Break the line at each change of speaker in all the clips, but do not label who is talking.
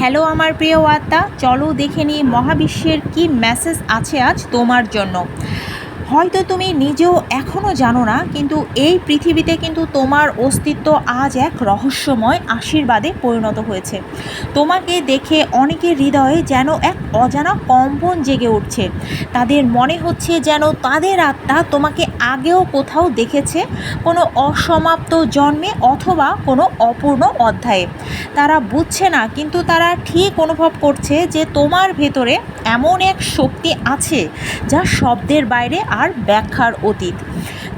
Hello আমার প্রিয় আত্মা। চলো দেখে নিই মহাবিশ্বের কি মেসেজ আছে আজ তোমার জন্য। হয়তো তুমি নিজেও এখনও জানো না, কিন্তু এই পৃথিবীতে কিন্তু তোমার অস্তিত্ব আজ এক রহস্যময় আশীর্বাদে পরিণত হয়েছে। তোমাকে দেখে অনেকের হৃদয়ে যেন এক অজানা কম্পন জেগে উঠছে। তাদের মনে হচ্ছে যেন তাদের আত্মা তোমাকে আগেও কোথাও দেখেছে, কোনো অসমাপ্ত জন্মে অথবা কোনো অপূর্ণ অধ্যায়ে। তারা বুঝছে না, কিন্তু তারা ঠিক অনুভব করছে যে তোমার ভেতরে এমন এক শক্তি আছে, যা শব্দের বাইরে আর ব্যাখ্যার অতীত।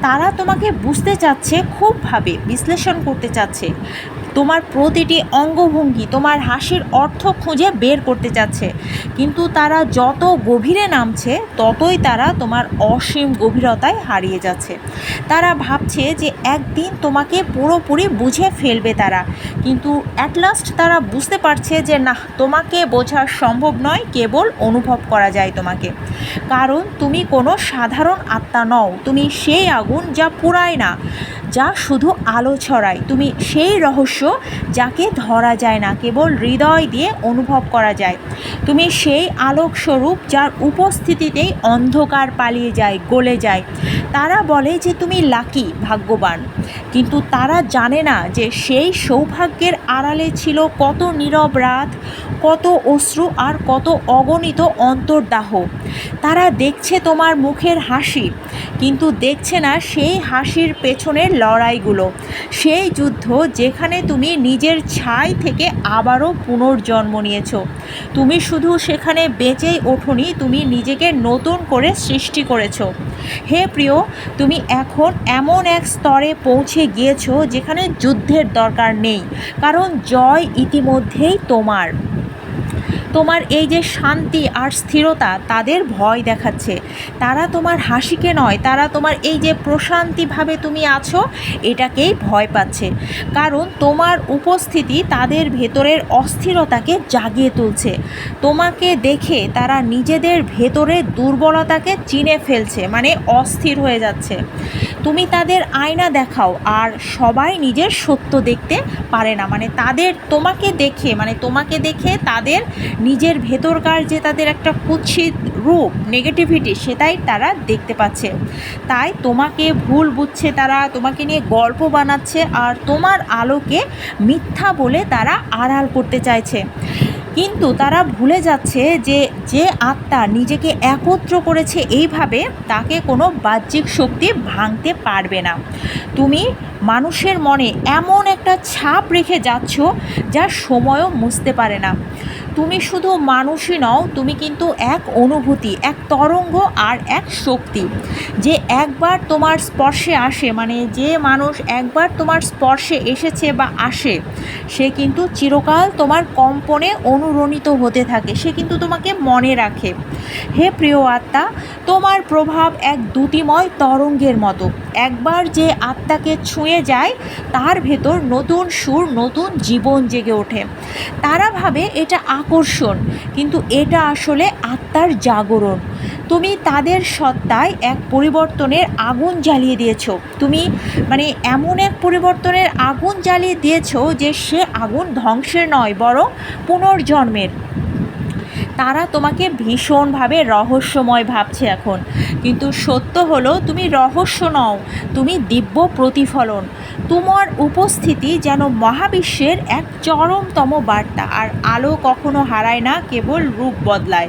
তারা তোমাকে বুঝতে চাচ্ছে খুবভাবে বিশ্লেষণ করতে চাচ্ছে। তোমার প্রতিটি অঙ্গভঙ্গি, তোমার হাসির অর্থ খুঁজে বের করতে চাচ্ছে। কিন্তু তারা যত গভীরে নামছে, ততই তারা তোমার অসীম গভীরতায় হারিয়ে যাচ্ছে। তারা ভাবছে যে একদিন তোমাকে পুরোপুরি বুঝে ফেলবে তারা। কিন্তু অ্যাট লাস্ট তারা বুঝতে পারছে যে না তোমাকে বোঝা সম্ভব নয়, কেবল অনুভব করা যায় তোমাকে। কারণ তুমি কোনো সাধারণ আত্মা নও, তুমি সেই আগুন যা পুরায় না। যা শুধু আলো ছড়ায়। তুমি সেই রহস্য যাকে ধরা যায় না, কেবল হৃদয় দিয়ে অনুভব করা যায়। তুমি সেই আলোক স্বরূপ যার উপস্থিতিতেই অন্ধকার পালিয়ে যায়, গলে যায়। তারা বলে যে তুমি লাকি, ভাগ্যবান। কিন্তু তারা জানে না যে সেই সৌভাগ্যের আড়ালে ছিল কত নীরব রাত কত অশ্রু আর কত অগণিত অন্তর্দাহ। তারা দেখছে তোমার মুখের হাসি, কিন্তু দেখছে না সেই হাসির পেছনের লড়াইগুলো। সেই যুদ্ধ যেখানে তুমি নিজের ছাই থেকে আবারও পুনর্জন্ম নিয়েছো। তুমি শুধু সেখানে বেঁচেই ওঠোনি, তুমি নিজেকে নতুন করে সৃষ্টি করেছ। হে প্রিয়, তুমি এখন এমন এক স্তরে পৌঁছে গিয়েছো যেখানে যুদ্ধের দরকার নেই, কারণ জয় ইতিমধ্যেই তোমার। তোমার এই যে শান্তি আর স্থিরতা, তাদের ভয় দেখাচ্ছে। তারা তোমার হাসিকে নয়, তারা তোমার এই যে প্রশান্তিভাবে তুমি আছো, এটাকেই ভয় পাচ্ছে। কারণ তোমার উপস্থিতি তাদের ভেতরের অস্থিরতাকে জাগিয়ে তুলছে। তোমাকে দেখে তারা নিজেদের ভেতরের দুর্বলতাকে চিনে ফেলছে মানে অস্থির হয়ে যাচ্ছে। তুমি তাদের আয়না দেখাও, আর সবাই নিজের সত্য দেখতে পারে না। মানে তাদের তোমাকে দেখে মানে তোমাকে দেখে তাদের নিজের ভেতরকার যে তাদের একটা কুৎসিত রূপ নেগেটিভিটি সেটাই তারা দেখতে পাচ্ছে। তাই তোমাকে ভুল বুঝছে তারা, তোমাকে নিয়ে গল্প বানাচ্ছে আর তোমার আলোকে মিথ্যা বলে তারা আড়াল করতে চাইছে। কিন্তু তারা ভুলে যাচ্ছে যে যে আত্মা নিজেকে একত্র করেছে এইভাবে তাকে কোনো বাহ্যিক শক্তি ভাঙতে পারবে না। তুমি মানুষের মনে এমন একটা ছাপ রেখে যাচ্ছ যা সময়ও মুছতে পারে না। তুমি শুধু মানুষই নও, তুমি কিন্তু এক অনুভূতি, এক তরঙ্গ আর এক শক্তি। যে একবার তোমার স্পর্শে আসে মানে যে মানুষ একবার তোমার স্পর্শে এসেছে বা আসে, সে কিন্তু চিরকাল তোমার কম্পনে অনুরণিত হতে থাকে, সে কিন্তু তোমাকে মনে রাখে। হে প্রিয় আত্মা, তোমার প্রভাব এক দ্যুতিময় তরঙ্গের মতো। একবার যে আত্মাকে ছুঁয়ে যায়, তার ভেতর নতুন সুর, নতুন জীবন জেগে ওঠে। তারা ভাবে এটা আকর্ষণ, কিন্তু এটা আসলে আত্মার জাগরণ। তুমি তাদের সত্তায় এক পরিবর্তনের আগুন জ্বালিয়ে দিয়েছ। তুমি মানে এমন এক পরিবর্তনের আগুন জ্বালিয়ে দিয়েছ যে সে আগুন ধ্বংসের নয়, বরং পুনর্জন্মের। তারা তোমাকে ভীষণভাবে রহস্যময় ভাবছে এখন। কিন্তু সত্য হলো, তুমি রহস্য নও, তুমি দিব্য প্রতিফলন। তোমার উপস্থিতি যেন মহাবিশ্বের এক চরমতম বার্তা। আর আলো কখনো হারায় না, কেবল রূপ বদলায়।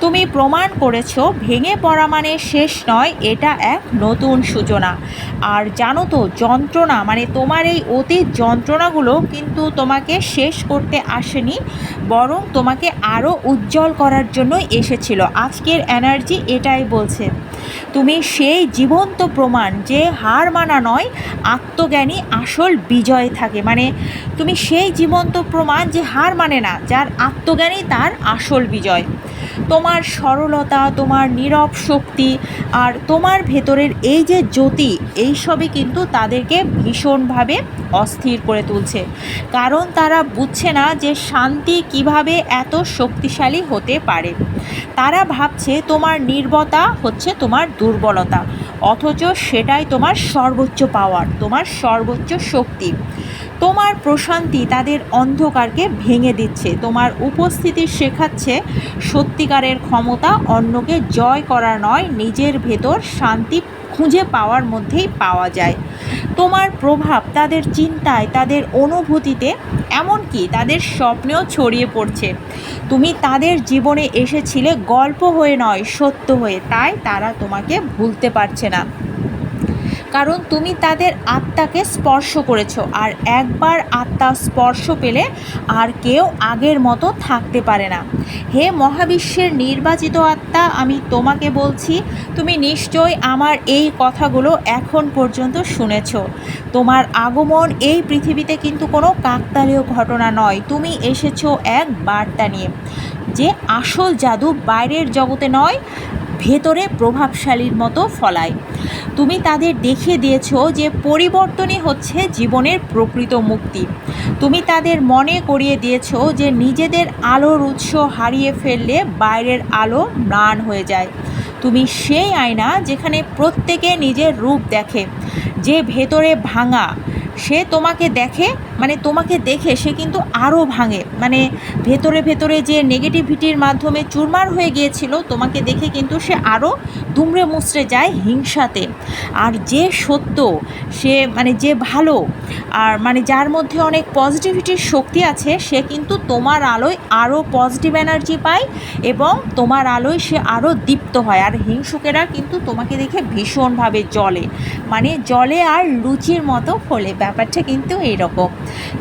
তুমি প্রমাণ করেছ, ভেঙে পড়া মানে শেষ নয়, এটা এক নতুন সূচনা। আর জানো তো, যন্ত্রণা মানে তোমার এই অতীত যন্ত্রণাগুলো কিন্তু তোমাকে শেষ করতে আসেনি, বরং তোমাকে আরও উজ্জ্বল করার জন্যই এসেছিল। আজকের এনার্জি এটাই বলছে। তুমি সেই জীবন্ত প্রমাণ যে হার মানা নয়, আত্মজ্ঞানী আসল বিজয় থাকে। মানে তুমি সেই জীবন্ত প্রমাণ যে হার মানে না, যার আত্মজ্ঞানী তার আসল বিজয়। তোমার সরলতা, তোমার নীরব শক্তি আর তোমার ভেতরের এই যে জ্যোতি এই সবই কিন্তু তাদেরকে ভীষণভাবে অস্থির করে তুলছে। কারণ তারা বুঝছে না যে শান্তি কীভাবে এত শক্তিশালী হতে পারে। তারা ভাবছে তোমার নির্বতা হচ্ছে তোমার দুর্বলতা, অথচ সেটাই তোমার সর্বোচ্চ পাওয়ার তোমার সর্বোচ্চ শক্তি। তোমার প্রশান্তি তাদের অন্ধকারকে ভেঙে দিচ্ছে। তোমার উপস্থিতি শেখাচ্ছে সত্যিকারের ক্ষমতা অন্যকে জয় করা নয়, নিজের ভেতর শান্তি খুঁজে পাওয়ার মধ্যেই পাওয়া যায়। তোমার প্রভাব তাদের চিন্তায়, তাদের অনুভূতিতে এমনকি তাদের স্বপ্নেও ছড়িয়ে পড়ছে। তুমি তাদের জীবনে এসেছিলে গল্প হয়ে নয়, সত্য হয়ে। তাই তারা তোমাকে ভুলতে পারছে না। কারণ তুমি তাদের আত্মাকে স্পর্শ করেছ, আর একবার আত্মা স্পর্শ পেলে আর কেউ আগের মতো থাকতে পারে না। হে মহাবিশ্বের নির্বাচিত আত্মা, আমি তোমাকে বলছি, তুমি নিশ্চয়ই আমার এই কথাগুলো এখন পর্যন্ত শুনেছ। তোমার আগমন এই পৃথিবীতে কিন্তু কোনো কাকতালীয় ঘটনা নয়। তুমি এসেছ এক বার্তা নিয়ে। যে আসল জাদু বাইরের জগতে নয় ভেতরে প্রভাবশালীর মতো ফলায়। তুমি তাদের দেখিয়ে দিয়েছ যে পরিবর্তনই হচ্ছে জীবনের প্রকৃত মুক্তি। তুমি তাদের মনে করিয়ে দিয়েছ যে নিজেদের আলোর উৎস হারিয়ে ফেললে বাইরের আলো ম্লান হয়ে যায়। তুমি সেই আয়না যেখানে প্রত্যেকে নিজের রূপ দেখে, যে ভেতরে ভাঙা সে তোমাকে দেখে মানে তোমাকে দেখে সে কিন্তু আরও ভাঙে। মানে ভেতরে ভেতরে যে নেগেটিভিটির মাধ্যমে চুরমার হয়ে গিয়েছিল, তোমাকে দেখে কিন্তু সে আরও দুমড়ে মুচড়ে যায় হিংসাতে। আর যে সত্য, সে মানে যে ভালো, আর মানে যার মধ্যে অনেক পজিটিভিটির শক্তি আছে, সে কিন্তু তোমার আলোয় আরও পজিটিভ এনার্জি পায় এবং তোমার আলোয় সে আরও দীপ্ত হয়। আর হিংসুকেরা কিন্তু তোমাকে দেখে ভীষণভাবে জলে মানে জলে আর লুচির মতো ফলে। ব্যাপারটা কিন্তু এইরকম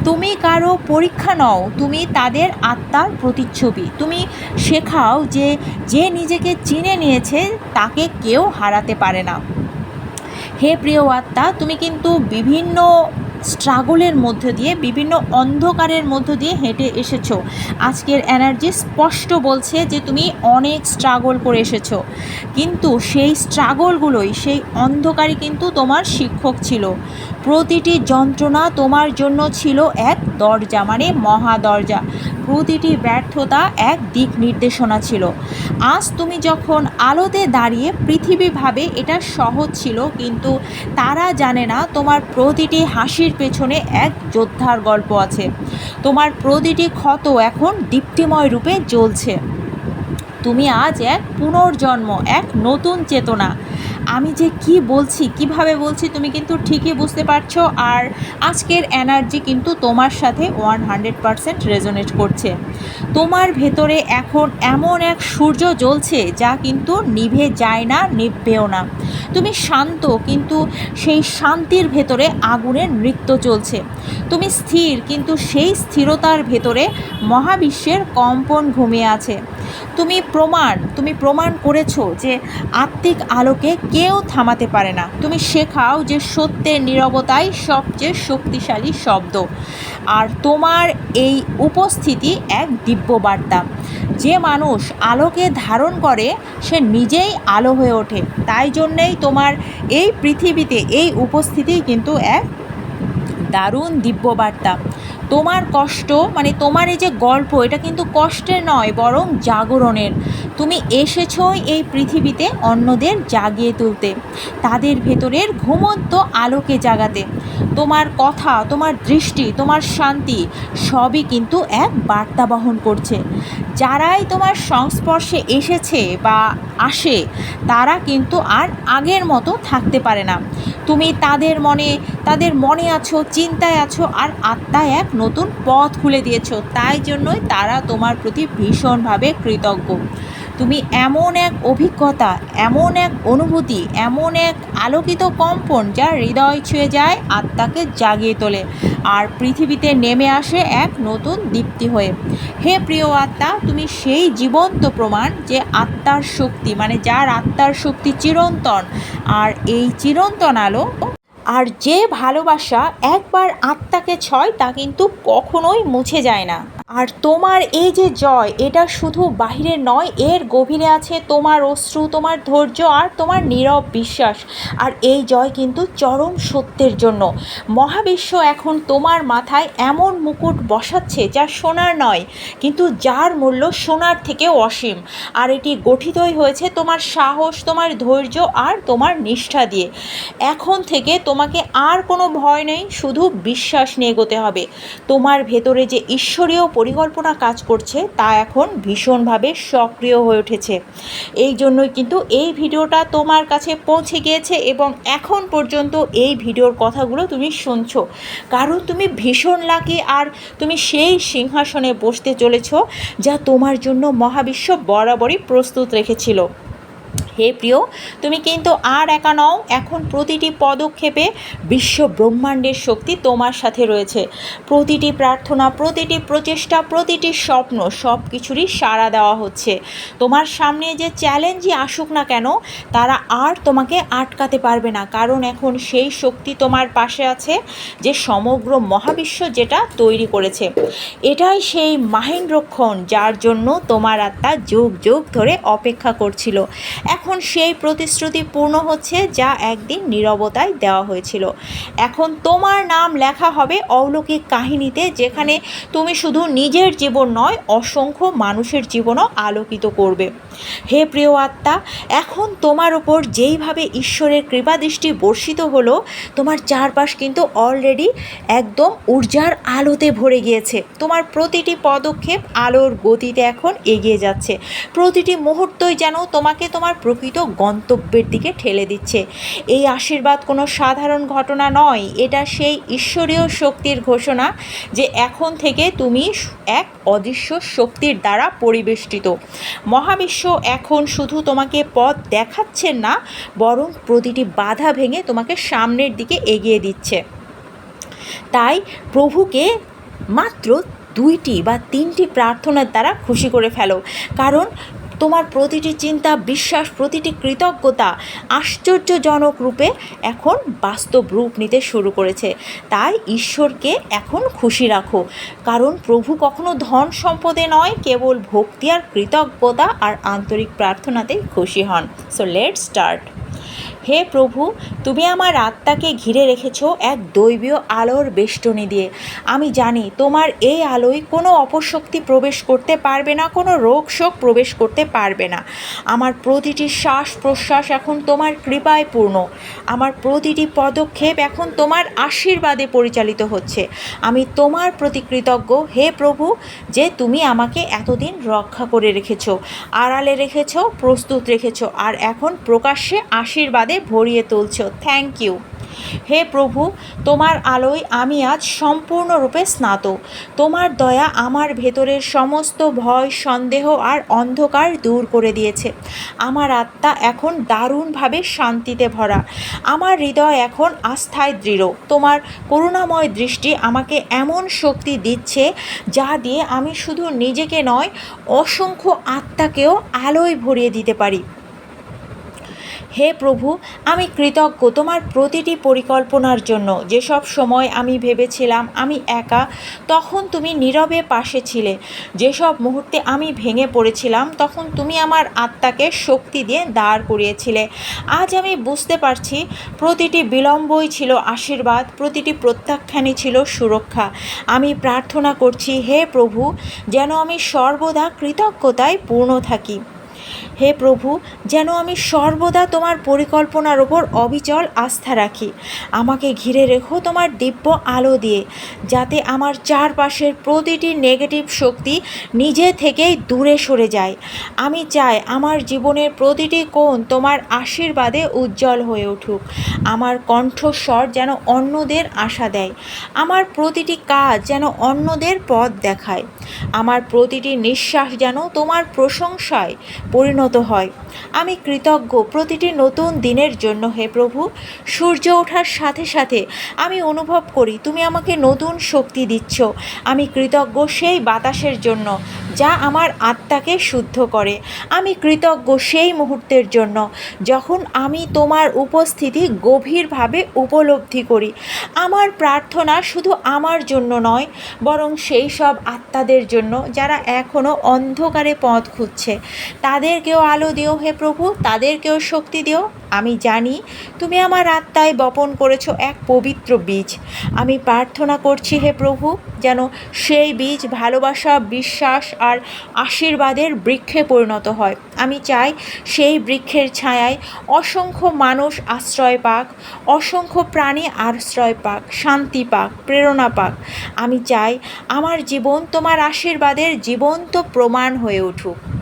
তুমি কারও পরীক্ষা নও। তুমি তাদের আত্মার প্রতিচ্ছবি। তুমি শেখাও যে যে নিজেকে চিনে নিয়েছে, তাকে কেউ হারাতে পারে না। হে প্রিয় আত্মা, তুমি কিন্তু বিভিন্ন স্ট্রাগলের মধ্য দিয়ে, বিভিন্ন অন্ধকারের মধ্য দিয়ে হেঁটে এসেছ। আজকের এনার্জি স্পষ্ট বলছে যে তুমি অনেক স্ট্রাগল করে এসেছ। কিন্তু সেই স্ট্রাগলগুলোই, সেই অন্ধকারই কিন্তু তোমার শিক্ষক ছিল। প্রতিটি যন্ত্রণা তোমার জন্য ছিল এক দরজা মানে মহা দরজা প্রতিটি ব্যর্থতা এক দিক নির্দেশনা ছিল। আজ তুমি যখন আলোতে দাঁড়িয়ে পৃথিবী ভাবে এটা সহজ ছিল, কিন্তু তারা জানে না তোমার প্রতিটি হাসির পেছনে এক যোদ্ধার গল্প আছে। তোমার প্রতিটি ক্ষত এখন দীপ্তিময় রূপে জ্বলছে। তুমি আজ এক পুনর্জন্ম, এক নতুন চেতনা। আমি যে কি বলছি, কীভাবে বলছি তুমি কিন্তু ঠিকই বুঝতে পারছ। আর আজকের এনার্জি কিন্তু তোমার সাথে ওয়ান হান্ড্রেড পারসেন্ট রেজোনেট করছে। তোমার ভেতরে এখন এমন এক সূর্য জ্বলছে যা কিন্তু নিভে যায় না, নিভবেও না। তুমি শান্ত, কিন্তু সেই শান্তির ভেতরে আগুনের নৃত্য চলছে। তুমি স্থির, কিন্তু সেই স্থিরতার ভেতরে মহাবিশ্বের কম্পন ঘুমিয়ে আছে। তুমি প্রমাণ তুমি প্রমাণ করেছ যে আত্মিক আলোকে কেউ থামাতে পারে না। তুমি শেখাও যে সত্যের নীরবতাই সবচেয়ে শক্তিশালী শব্দ। আর তোমার এই উপস্থিতি এক দিব্য বার্তা যে মানুষ আলোকে ধারণ করে, সে নিজেই আলো হয়ে ওঠে। তাই জন্যেই তোমার এই পৃথিবীতে এই উপস্থিতি কিন্তু এক দারুণ দিব্য বার্তা তোমার কষ্ট মানে তোমার এই যে গল্প, এটা কিন্তু কষ্টের নয়, বরং জাগরণের। তুমি এসেছ এই পৃথিবীতে অন্যদের জাগিয়ে তুলতে, তাদের ভেতরের ঘুমন্ত আলোকে জাগাতে। তোমার কথা, তোমার দৃষ্টি, তোমার শান্তি সবই কিন্তু এক বার্তা বহন করছে। যারাই তোমার সংস্পর্শে এসেছে বা আসে, তারা কিন্তু আর আগের মতো থাকতে পারে না। তুমি তাদের মনে তাদের মনে আছো, চিন্তায় আছো আর আত্মায় এক নতুন পথ খুলে দিয়েছ। তাই জন্যই তারা তোমার প্রতি ভীষণভাবে কৃতজ্ঞ। তুমি এমন এক অভিজ্ঞতা, এমন এক অনুভূতি, এমন এক আলোকিত কম্পন যা হৃদয় ছুঁয়ে যায়, আত্মাকে জাগিয়ে তোলে আর পৃথিবীতে নেমে আসে এক নতুন দীপ্তি হয়ে। হে প্রিয় আত্মা, তুমি সেই জীবন্ত প্রমাণ যে আত্মার শক্তি মানে যার আত্মার শক্তি চিরন্তন আর এই চিরন্তন আলো আর যে ভালোবাসা একবার আত্মাকে ছয় তা কিন্তু কখনোই মুছে যায় না। আর তোমার এই যে জয়, এটা শুধু বাহিরে নয়, এর গভীরে আছে তোমার অশ্রু, তোমার ধৈর্য আর তোমার নীরব বিশ্বাস। আর এই জয় কিন্তু চরম সত্যের জন্য। মহাবিশ্ব এখন তোমার মাথায় এমন মুকুট বসাচ্ছে যা সোনার নয়, কিন্তু যার মূল্য সোনার থেকেও অসীম। আর এটি গঠিতই হয়েছে তোমার সাহস, তোমার ধৈর্য আর তোমার নিষ্ঠা দিয়ে। এখন থেকে তোমাকে আর কোনো ভয় নেই, শুধু বিশ্বাস নিয়ে এগোতে হবে। তোমার ভেতরে যে ঈশ্বরীয় পরিকল্পনা কাজ করছে, তা এখন ভীষণভাবে সক্রিয় হয়ে উঠেছে। এই জন্যই কিন্তু এই ভিডিওটা তোমার কাছে পৌঁছে গিয়েছে এবং এখন পর্যন্ত এই ভিডিওর কথাগুলো তুমি শুনছো। কারণ তুমি ভীষণ লাগে আর তুমি সেই সিংহাসনে বসতে চলেছ, যা তোমার জন্য মহাবিশ্ব বরাবরই প্রস্তুত রেখেছিল। হে প্রিয়, তুমি কিন্তু আর একা নও, এখন প্রতিটি পদক্ষেপে বিশ্ব ব্রহ্মাণ্ডের শক্তি তোমার সাথে রয়েছে। প্রতিটি প্রার্থনা, প্রতিটি প্রচেষ্টা, প্রতিটি স্বপ্ন সব কিছুরই সাড়া দেওয়া হচ্ছে। তোমার সামনে যে চ্যালেঞ্জই আসুক না কেন, তারা আর তোমাকে আটকাতে পারবে না। কারণ এখন সেই শক্তি তোমার পাশে আছে, যে সমগ্র মহাবিশ্ব যেটা তৈরি করেছে। এটাই সেই মাহেন্দ্রক্ষণ যার জন্য তোমার আত্মা যুগ যুগ ধরে অপেক্ষা করছিল। এখন সেই প্রতিশ্রুতি পূর্ণ হচ্ছে যা একদিন নীরবতায় দেওয়া হয়েছিল। এখন তোমার নাম লেখা হবে অলৌকিক কাহিনীতে যেখানে তুমি শুধু নিজের জীবন নয়, অসংখ্য মানুষের জীবনও আলোকিত করবে। হে প্রিয় আত্মা, এখন তোমার ওপর যেইভাবে ঈশ্বরের কৃপাদৃষ্টি বর্ষিত হলো, তোমার চারপাশ কিন্তু অলরেডি একদম ঊর্জার আলোতে ভরে গিয়েছে। তোমার প্রতিটি পদক্ষেপ আলোর গতিতে এখন এগিয়ে যাচ্ছে। প্রতিটি মুহূর্তই যেন তোমাকে তোমার প্রকৃত গন্তব্যের দিকে ঠেলে দিচ্ছে। এই আশীর্বাদ কোনো সাধারণ ঘটনা নয়। এটা সেই ঈশ্বরীয় শক্তির ঘোষণা যে এখন থেকে তুমি এক অদৃশ্য শক্তির দ্বারা পরিবেষ্টিত। মহাবিশ্ব এখন শুধু তোমাকে পথ দেখাচ্ছেন না, বরং প্রতিটি বাধা ভেঙে তোমাকে সামনের দিকে এগিয়ে দিচ্ছে। তাই প্রভুকে মাত্র দুইটি বা তিনটি প্রার্থনার দ্বারা খুশি করে ফেলো। কারণ তোমার প্রতিটি চিন্তা, বিশ্বাস, প্রতিটি কৃতজ্ঞতা আশ্চর্যজনক রূপে এখন বাস্তব রূপ নিতে শুরু করেছে। তাই ঈশ্বরকে এখন খুশি রাখো। কারণ প্রভু কখনো ধন সম্পদে নয়, কেবল ভক্তি আর কৃতজ্ঞতা আর আন্তরিক প্রার্থনাতেই খুশি হন। সো লেট স্টার্ট হে প্রভু, তুমি আমার আত্মাকে ঘিরে রেখেছ এক দৈবীয় আলোর বেষ্টনী দিয়ে। আমি জানি তোমার এই আলোয় কোনো অপশক্তি প্রবেশ করতে পারবে না, কোনো রোগ শোক প্রবেশ করতে পারবে না। আমার প্রতিটি শ্বাস প্রশ্বাস এখন তোমার কৃপায় পূর্ণ। আমার প্রতিটি পদক্ষেপ এখন তোমার আশীর্বাদে পরিচালিত হচ্ছে। আমি তোমার প্রতি কৃতজ্ঞ, হে প্রভু, যে তুমি আমাকে এতদিন রক্ষা করে রেখেছ, আড়ালে রেখেছ, প্রস্তুত রেখেছ, আর এখন প্রকাশ্যে আশীর্বাদে ভরিয়ে তুলছ। থ্যাংক ইউ হে প্রভু, তোমার আলোয় আমি আজ সম্পূর্ণরূপে স্নাত। তোমার দয়া আমার ভেতরের সমস্ত ভয়, সন্দেহ আর অন্ধকার দূর করে দিয়েছে। আমার আত্মা এখন দারুণভাবে শান্তিতে ভরা। আমার হৃদয় এখন আস্থায় দৃঢ়। তোমার করুণাময় দৃষ্টি আমাকে এমন শক্তি দিচ্ছে যা দিয়ে আমি শুধু নিজেকে নয়, অসংখ্য আত্মাকেও আলোয় ভরিয়ে দিতে পারি। হে প্রভু, আমি কৃতজ্ঞ তোমার প্রতিটি পরিকল্পনার জন্য। যেসব সময় আমি ভেবেছিলাম আমি একা, তখন তুমি নীরবে পাশে ছিলে। যেসব মুহূর্তে আমি ভেঙে পড়েছিলাম, তখন তুমি আমার আত্মাকে শক্তি দিয়ে দাঁড় করিয়েছিলে। আজ আমি বুঝতে পারছি, প্রতিটি বিলম্বই ছিল আশীর্বাদ, প্রতিটি প্রত্যাখ্যানই ছিল সুরক্ষা। আমি প্রার্থনা করছি, হে প্রভু, যেন আমি সর্বদা কৃতজ্ঞতায় পূর্ণ থাকি। হে প্রভু, যেন আমি সর্বদা তোমার পরিকল্পনার ওপর অবিচল আস্থা রাখি। আমাকে ঘিরে রেখো তোমার দিব্য আলো দিয়ে, যাতে আমার চারপাশের প্রতিটি নেগেটিভ শক্তি নিজে থেকেই দূরে সরে যায়। আমি চাই আমার জীবনের প্রতিটি কোণ তোমার আশীর্বাদে উজ্জ্বল হয়ে উঠুক। আমার কণ্ঠস্বর যেন অন্যদের আশা দেয়। আমার প্রতিটি কাজ যেন অন্যদের পথ দেখায়। আমার প্রতিটি নিঃশ্বাস যেন তোমার প্রশংসায় পরিণত হয়। আমি কৃতজ্ঞ, প্রতিটি নতুন দিনের জন্য হে প্রভু। সূর্য ওঠার সাথে সাথে আমি অনুভব করি, তুমি আমাকে নতুন শক্তি দিচ্ছ। আমি কৃতজ্ঞ সেই বাতাসের জন্য, যা আমার আত্মাকে শুদ্ধ করে। আমি কৃতজ্ঞ সেই মুহূর্তের জন্য, যখন আমি তোমার উপস্থিতি গভীরভাবে উপলব্ধি করি। আমার প্রার্থনা শুধু আমার জন্য নয়, বরং সেই সব আত্মাদের জন্য, যারা এখনও অন্ধকারে পথ খুঁজছে। তাদেরকেও আলো দিও হে প্রভু, তাদেরকেও শক্তি দিও। আমি জানি তুমি আমার আত্মায় বপন করেছ এক পবিত্র বীজ। আমি প্রার্থনা করছি হে প্রভু, যেন সেই বীজ ভালোবাসা, বিশ্বাস আর আশীর্বাদের বৃক্ষে পরিণত হয়। আমি চাই সেই বৃক্ষের ছায়ায় অসংখ্য মানুষ আশ্রয় পাক, অসংখ্য প্রাণী আশ্রয় পাক, শান্তি পাক, প্রেরণা পাক। আমি চাই আমার জীবন তোমার আশীর্বাদের জীবন্ত প্রমাণ হয়ে উঠুক।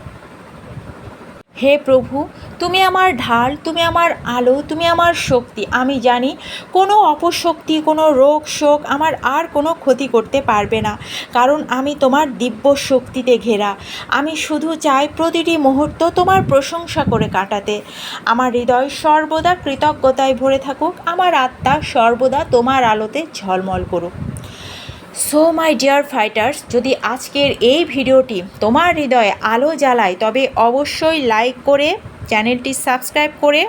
হে প্রভু, তুমি আমার ঢাল, তুমি আমার আলো, তুমি আমার শক্তি। আমি জানি কোনো অপশক্তি, কোনো রোগ, শোক আমার আর কোনো ক্ষতি করতে পারবে না, কারণ আমি তোমার দিব্য শক্তিতে ঘেরা। আমি শুধু চাই প্রতিটি মুহূর্ত তোমার প্রশংসা করে কাটাতে। আমার হৃদয় সর্বদা কৃতজ্ঞতায় ভরে থাকুক, আমার আত্মা সর্বদা তোমার আলোতে ঝলমল করুক। সো মাই ডিয়ার ফাইটার্স যদি আজকের এই ভিডিওটি তোমার হৃদয়ে আলো জ্বালায়, তবে অবশ্যই লাইক করে চ্যানেলটি সাবস্ক্রাইব করে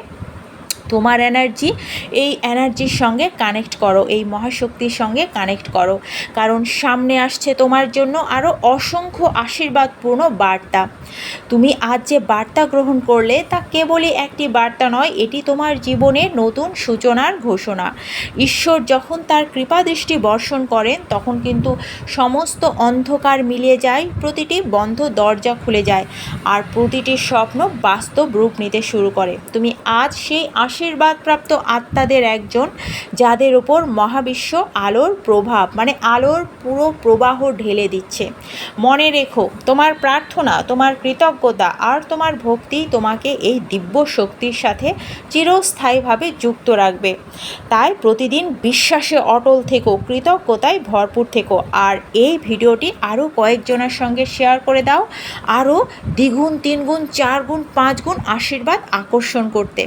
তোমার এনার্জি, এই এনার্জির সঙ্গে কানেক্ট করো, এই মহাশক্তির সঙ্গে কানেক্ট করো। কারণ সামনে আসছে তোমার জন্য আরও অসংখ্য আশীর্বাদপূর্ণ বার্তা। তুমি আজ যে বার্তা গ্রহণ করলে তা কেবলই একটি বার্তা নয়, এটি তোমার জীবনে নতুন সূচনার ঘোষণা। ঈশ্বর যখন তার কৃপা দৃষ্টি বর্ষণ করেন, তখন কিন্তু সমস্ত অন্ধকার মিলিয়ে যায়, প্রতিটি বন্ধ দরজা খুলে যায়, আর প্রতিটি স্বপ্ন বাস্তব রূপ নিতে শুরু করে। তুমি আজ সেই আশীর্বাদপ্রাপ্ত আত্মাদের একজন, যাদের ওপর মহাবিশ্ব আলোর প্রভাব মানে আলোর পুরো প্রবাহ ঢেলে দিচ্ছে। মনে রেখো, তোমার প্রার্থনা, তোমার কৃতজ্ঞতা আর তোমার ভক্তি তোমাকে এই দিব্য শক্তির সাথে চিরস্থায়ীভাবে যুক্ত রাখবে। তাই প্রতিদিন বিশ্বাসে অটল থেকো, কৃতজ্ঞতায় ভরপুর থেকো। আর এই ভিডিওটি আরও কয়েকজনের সঙ্গে শেয়ার করে দাও। আরও দ্বিগুণ, তিনগুণ চার গুণ পাঁচ গুণ আশীর্বাদ আকর্ষণ করতে।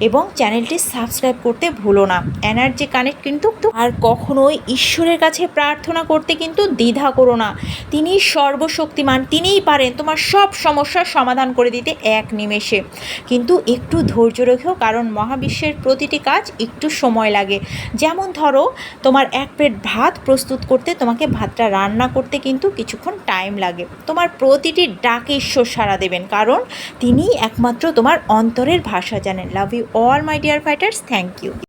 এবং চ্যানেলটি সাবস্ক্রাইব করতে ভুলো না। এনার্জি কানেক্ট কিন্তু আর কখনোই ঈশ্বরের কাছে প্রার্থনা করতে কিন্তু দ্বিধা করো না। তিনি সর্বশক্তিমান, তিনিই পারেন তোমার সব সমস্যার সমাধান করে দিতে এক নিমেষে। কিন্তু একটু ধৈর্য রেখেও কারণ মহাবিশ্বের প্রতিটি কাজ একটু সময় লাগে। যেমন ধরো, তোমার এক প্লেট ভাত প্রস্তুত করতে তোমাকে ভাতটা রান্না করতে কিন্তু কিছুক্ষণ টাইম লাগে। তোমার প্রতিটি ডাকে ঈশ্বর সাড়া দেবেন, কারণ তিনিই একমাত্র তোমার অন্তরের ভাষা জানেন। Love you all my dear fighters thank you